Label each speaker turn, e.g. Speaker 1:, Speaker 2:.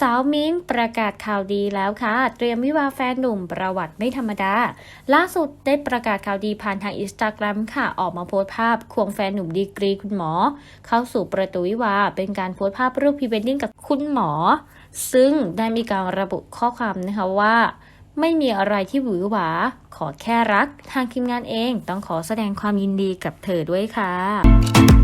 Speaker 1: สาวมิ้นประกาศข่าวดีแล้วค่ะ เตรียมวิวาแฟนหนุ่มประวัติไม่ธรรมดา ล่าสุดได้ประกาศข่าวดีผ่านทางอินสตาแกรมค่ะ ออกมาโพสต์ภาพควงแฟนหนุ่มดีกรีคุณหมอ เข้าสู่ประตูวิวา เป็นการโพสต์ภาพรูปพรีเวดดิ้งกับคุณหมอ ซึ่งได้มีการระบุข้อความนะคะว่า ไม่มีอะไรที่หวือหวา ขอแค่รัก ทางทีมงานเองต้องขอแสดงความยินดีกับเธอด้วยค่ะ